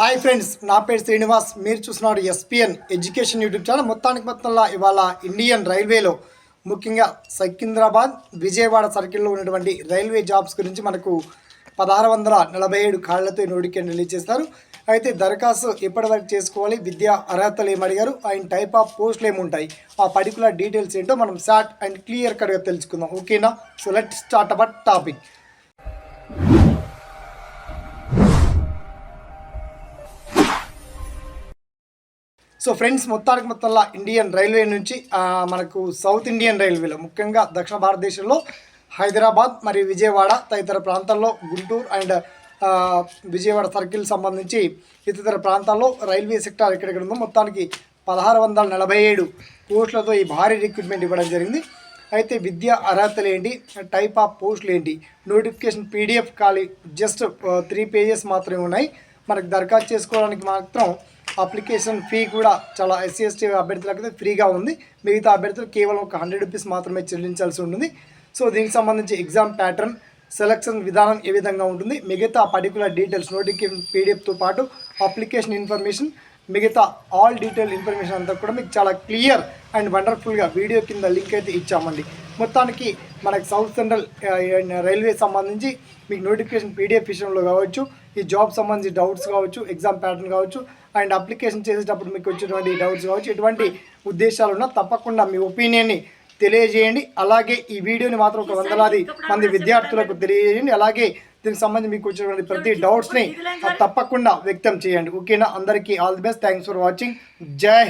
Hi friends నా పేరు శ్రీనివాస్. మీరు చూస్తున్నారు ఎస్పిఎన్ ఎడ్యుకేషన్ యూట్యూబ్ ఛానల్. మొత్తానికి మొత్తంలో ఇవాళ ఇండియన్ రైల్వేలో ముఖ్యంగా సికింద్రాబాద్ విజయవాడ సర్కిల్లో ఉన్నటువంటి రైల్వే జాబ్స్ గురించి మనకు పదహారు వందల నలభై ఏడు కాళ్ళతో నోటిఫికేషన్ రిలీజ్ చేస్తారు అయితే దరఖాస్తు ఎప్పటివరకు చేసుకోవాలి? విద్యా అర్హతలు ఏమడిగారు అండ్ టైప్ ఆఫ్ పోస్టులు ఏముంటాయి ఆ పర్టికులర్ డీటెయిల్స్ ఏంటో మనం షార్ట్ అండ్ క్లియర్ కట్గా తెలుసుకుందాం. ఓకేనా? So let start our topic so friends మొత్తానికి మొత్తంలో ఇండియన్ రైల్వే నుంచి మనకు సౌత్ ఇండియన్ రైల్వేలో ముఖ్యంగా దక్షిణ భారతదేశంలో హైదరాబాద్ మరియు విజయవాడ తదితర ప్రాంతాల్లో గుంటూరు అండ్ విజయవాడ సర్కిల్ సంబంధించి ఇతర ప్రాంతాల్లో రైల్వే సెక్టార్ ఎక్కడెక్కడ ఉందో మొత్తానికి పదహారు వందల నలభై ఏడు పోస్టులతో ఈ భారీ రిక్రూట్మెంట్ ఇవ్వడం జరిగింది. అయితే విద్యా అర్హతలు ఏంటి? టైప్ ఆఫ్ పోస్టులు ఏంటి? నోటిఫికేషన్ పీడిఎఫ్ ఖాళీ జస్ట్ త్రీ పేజెస్ మాత్రమే ఉన్నాయి. మనకు దరఖాస్తు చేసుకోవడానికి మాత్రం అప్లికేషన్ ఫీ కూడా చాలా ఎస్సీ ఎస్టీ అభ్యర్థులకు ఫ్రీగా ఉంది. మిగతా అభ్యర్థులు కేవలం ఒక హండ్రెడ్ రూపీస్ మాత్రమే చెల్లించాల్సి ఉంటుంది. సో దీనికి సంబంధించి ఎగ్జామ్ ప్యాటర్న్ సెలక్షన్ విధానం ఏ విధంగా ఉంటుంది మిగతా పర్టికులర్ డీటెయిల్స్ నోటిఫికేషన్ పీడిఎఫ్తో పాటు అప్లికేషన్ ఇన్ఫర్మేషన్ మిగతా ఆల్ డీటెయిల్ ఇన్ఫర్మేషన్ అంతా కూడా మీకు చాలా క్లియర్ అండ్ వండర్ఫుల్గా వీడియో కింద లింక్ అయితే ఇచ్చామండి. మొత్తానికి మనకి సౌత్ సెంట్రల్ రైల్వే సంబంధించి మీకు నోటిఫికేషన్ పీడిఎఫ్ విషయంలో కావచ్చు ఈ జాబ్ సంబంధించి డౌట్స్ కావచ్చు ఎగ్జామ్ ప్యాటర్న్ కావచ్చు అండ్ అప్లికేషన్ చేసేటప్పుడు మీకు వచ్చేటువంటి డౌట్స్ కావచ్చు ఎటువంటి ఉద్దేశాలు ఉన్నా తప్పకుండా మీ ఒపీనియన్ని తెలియజేయండి. అలాగే ఈ వీడియోని మాత్రం ఒక వందలాది మంది విద్యార్థులకు తెలియజేయండి. అలాగే దీనికి సంబంధించి మీకు వచ్చినటువంటి ప్రతి డౌట్స్ని తప్పకుండా వ్యక్తం చేయండి. ఓకేనా? అందరికీ all the best. Thanks for watching జై.